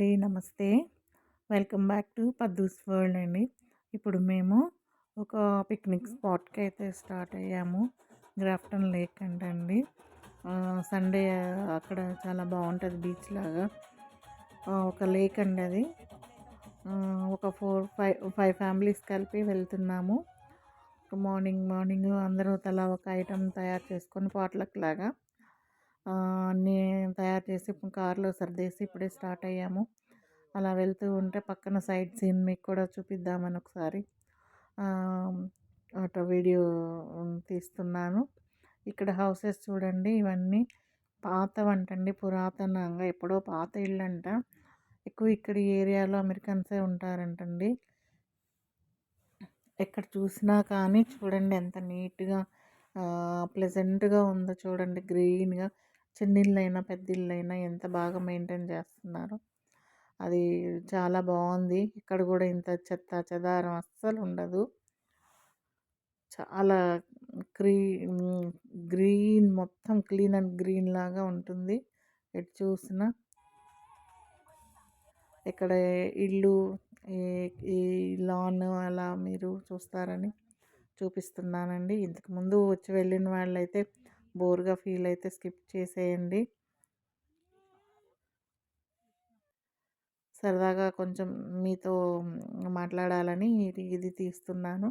అండి. నమస్తే. Welcome back to Paddu's world అండి. ఇప్పుడు మేము ఒక పిక్నిక్ స్పాట్కి అయితే స్టార్ట్ అయ్యాము. గ్రాఫ్టన్ లేక్ అంటండి సండే అక్కడ చాలా బాగుంటుంది బీచ్ లాగా. ఒక లేక్ అండి అది. ఒక ఫోర్ ఫైవ్ ఫైవ్ ఫ్యామిలీస్ కలిపి వెళ్తున్నాము. మార్నింగ్ మార్నింగ్ అందరూ తలా ఒక ఐటమ్ తయారు చేసుకొని పాట్లక్ లాగా అన్నీ తయారు చేసి కార్లో సర్దేసి ఇప్పుడే స్టార్ట్ అయ్యాము. అలా వెళ్తూ ఉంటే పక్కన సైడ్ సీన్ మీకు కూడా చూపిద్దామని ఒకసారి. ఆటో వీడియో తీస్తున్నాను. ఇక్కడ హౌసెస్ చూడండి ఇవన్నీ పాతవంటండి పురాతనంగా ఎప్పుడో పాత ఇల్లు అంట ఎక్కువ ఇక్కడ ఏరియాలో అమెరికన్సే ఉంటారంటండి. ఎక్కడ చూసినా కానీ చూడండి ఎంత నీట్గా ప్లెజెంట్గా ఉందో చూడండి గ్రీన్గా. చిన్న ఇల్లు అయినా పెద్ద ఇల్లు అయినా ఎంత బాగా మెయింటైన్ చేస్తున్నారు. అది చాలా బాగుంది ఇక్కడ కూడా ఇంత చెత్త చెదారం అస్సలు ఉండదు. చాలా క్రీ గ్రీన్ మొత్తం క్లీన్ అండ్ గ్రీన్ లాగా ఉంటుంది. ఎటు చూసిన. ఇక్కడ ఇల్లు ఈ లాన్ అలా మీరు చూస్తారని చూపిస్తున్నానండి. ఇంతకుముందు వచ్చి వెళ్ళిన వాళ్ళైతే బోర్గా ఫీల్ అయితే స్కిప్ చేసేయండి. సరదాగా కొంచెం మీతో మాట్లాడాలని ఇది తీస్తున్నాను.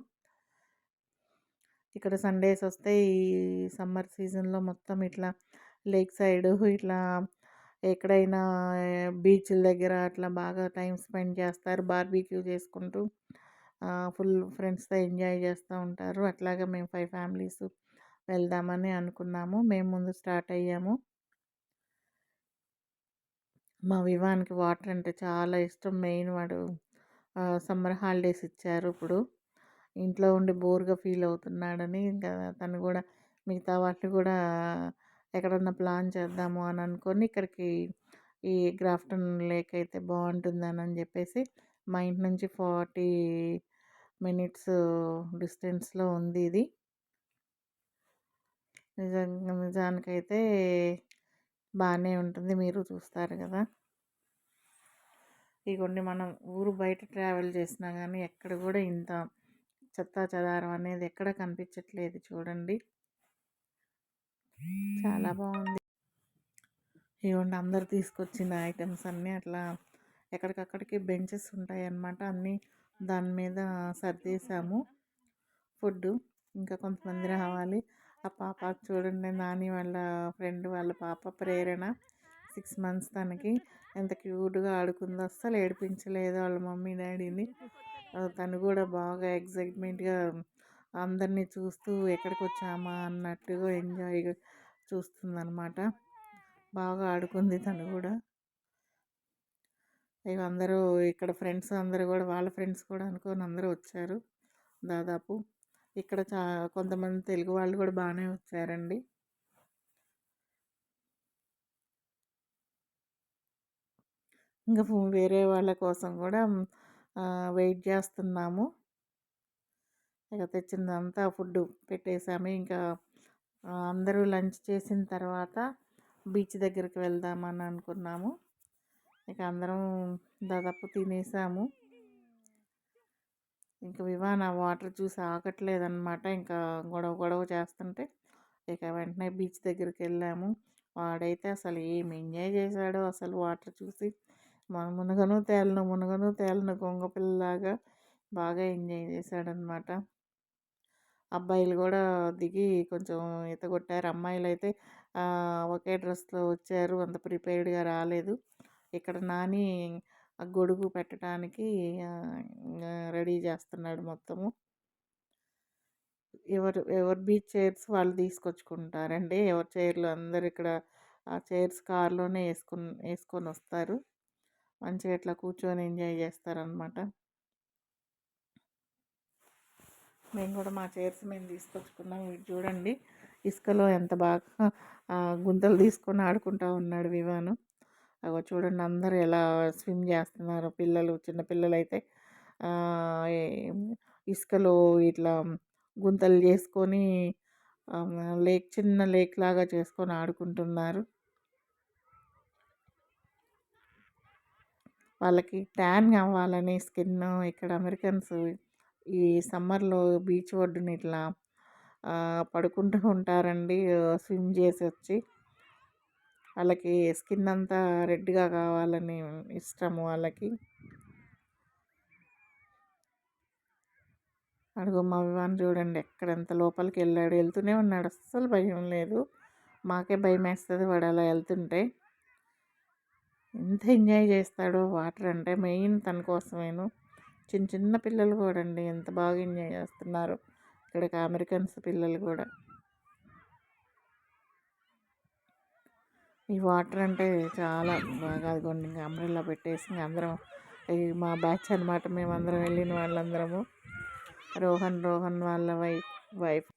ఇక్కడ సండేస్ వస్తే ఈ సమ్మర్ సీజన్లో మొత్తం ఇట్లా లేక్ సైడ్ ఇట్లా ఎక్కడైనా బీచ్ల దగ్గర అట్లా బాగా టైం స్పెండ్ చేస్తారు. బార్బీక్యూ చేసుకుంటూ ఫుల్ ఫ్రెండ్స్తో ఎంజాయ్ చేస్తూ ఉంటారు. అట్లాగా మేము ఫైవ్ ఫ్యామిలీస్ వెళ్దామని అనుకున్నాము. మేము ముందు స్టార్ట్ అయ్యాము. మా వివానికి వాటర్ అంటే చాలా ఇష్టం. మెయిన్ వాడు సమ్మర్ హాలిడేస్ ఇచ్చారు ఇప్పుడు. ఇంట్లో ఉండి బోర్గా ఫీల్ అవుతున్నాడని ఇంకా తను కూడా మిగతా వాటిని కూడా ఎక్కడన్నా ప్లాన్ చేద్దాము అని అనుకొని ఇక్కడికి ఈ గ్రాఫ్టన్ లేక్ అయితే బాగుంటుందని అని చెప్పేసి మా ఇంటి నుంచి ఫార్టీ మినిట్స్ డిస్టెన్స్లో ఉంది ఇది. నిజంగా నిజానికైతే బాగానే ఉంటుంది. మీరు చూస్తారు కదా! ఇగోండి మనం ఊరు బయట ట్రావెల్ చేసినా కానీ ఎక్కడ కూడా ఇంత చెత్తా చెదారం అనేది ఎక్కడ కనిపించట్లేదు చూడండి. చాలా బాగుంది. ఇవ్వండి అందరు తీసుకొచ్చిన ఐటమ్స్ అన్నీ అట్లా ఎక్కడికక్కడికి బెంచెస్ ఉంటాయి అన్నమాట అన్నీ దాని మీద సర్దేశాము. ఫుడ్ ఇంకా కొంతమంది రావాలి. ఆ పాప చూడండి నాని వాళ్ళ ఫ్రెండ్ వాళ్ళ పాప ప్రేరణ. సిక్స్ మంత్స్ తనకి. ఎంత క్యూట్గా ఆడుకుందో అస్సలు ఏడిపించలేదు వాళ్ళ మమ్మీ డాడీని. తను కూడా బాగా ఎగ్జైట్మెంట్గా అందరినీ చూస్తూ ఎక్కడికి వచ్చామా అన్నట్టుగా ఎంజాయ్గా చూస్తుందన్నమాట. బాగా ఆడుకుంది తను కూడా. ఇక అందరూ ఇక్కడ ఫ్రెండ్స్ అందరూ కూడా వాళ్ళ ఫ్రెండ్స్ కూడా అనుకొని అందరూ వచ్చారు. దాదాపు ఇక్కడ చా కొంతమంది తెలుగు వాళ్ళు కూడా బాగానే వచ్చారండి. ఇంకా వేరే వాళ్ళ కోసం కూడా వెయిట్ చేస్తున్నాము. ఇక తెచ్చిందంతా ఫుడ్ పెట్టేసాము. ఇంకా అందరూ లంచ్ చేసిన తర్వాత బీచ్ దగ్గరికి వెళ్దామని అనుకున్నాము. ఇక అందరం దాదాపు తినేసాము. ఇంకా వివాన్ ఆ వాటర్ చూసి ఆగట్లేదనమాట ఇంకా గొడవ గొడవ చేస్తుంటే ఇక వెంటనే బీచ్ దగ్గరికి వెళ్ళాము వాడైతే అసలు ఏం ఎంజాయ్ చేశాడో అసలు వాటర్ చూసి మన మునగను తేలను మునగను తేలను గొంగ పిల్లలాగా బాగా ఎంజాయ్ చేశాడనమాట అబ్బాయిలు కూడా దిగి కొంచెం ఈత కొట్టారు. అమ్మాయిలు అయితే ఒకే డ్రెస్లో వచ్చారు. అంత ప్రిపేర్డ్గా రాలేదు. ఇక్కడ నాని ఆ గొడుగు పెట్టడానికి రెడీ చేస్తున్నాడు మొత్తము. ఎవరు ఎవరు బీచ్ చైర్స్ వాళ్ళు తీసుకొచ్చుకుంటారండి. ఎవరి చైర్లు అందరు ఇక్కడ ఆ చైర్స్ కార్లోనే వేసుకుని వేసుకొని వస్తారు. మంచిగా ఇట్లా కూర్చొని ఎంజాయ్ చేస్తారనమాట మేము కూడా మా చైర్స్ మేము తీసుకొచ్చుకున్నాం. ఇవి చూడండి. ఇసుకలో ఎంత బాగా గుంతలు తీసుకొని ఆడుకుంటూ ఉన్నాడు వివాను. అగో చూడండి అందరూ ఎలా స్విమ్ చేస్తున్నారు. పిల్లలు చిన్న పిల్లలు అయితే ఇసుకలో ఇట్లా గుంతలు చేసుకొని లేక్ చిన్న లేక్ లాగా చేసుకొని ఆడుకుంటున్నారు. వాళ్ళకి ట్యాన్ కావాలని స్కిన్ ఇక్కడ అమెరికన్స్ ఈ సమ్మర్లో బీచ్ ఒడ్డున ఇట్లా పడుకుంటూ ఉంటారండి స్విమ్ చేసి వచ్చి వాళ్ళకి స్కిన్ అంతా రెడ్గా కావాలని ఇష్టము వాళ్ళకి. అడుగు మా వివాన్ చూడండి ఎక్కడంత లోపలికి వెళ్ళాడు. వెళ్తూనే ఉన్నాడు. అస్సలు భయం లేదు. మాకే భయం వేస్తుంది వాడు అలా వెళ్తుంటే. ఎంత ఎంజాయ్ చేస్తాడో వాటర్ అంటే మెయిన్ తన కోసమేను. చిన్న చిన్న పిల్లలు కూడా అండి ఎంత బాగా ఎంజాయ్ చేస్తున్నారు. ఇక్కడికి అమెరికన్స్ పిల్లలు కూడా. ఈ వాటర్ అంటే చాలా బాగా అదిగోండి ఇంకా అంబ్రెల్లా పెట్టేసి అందరం మా బ్యాచ్ అనమాట మేమందరం వెళ్ళిన వాళ్ళందరము. రోహన్ రోహన్ వాళ్ళ వైఫ్ వైఫ్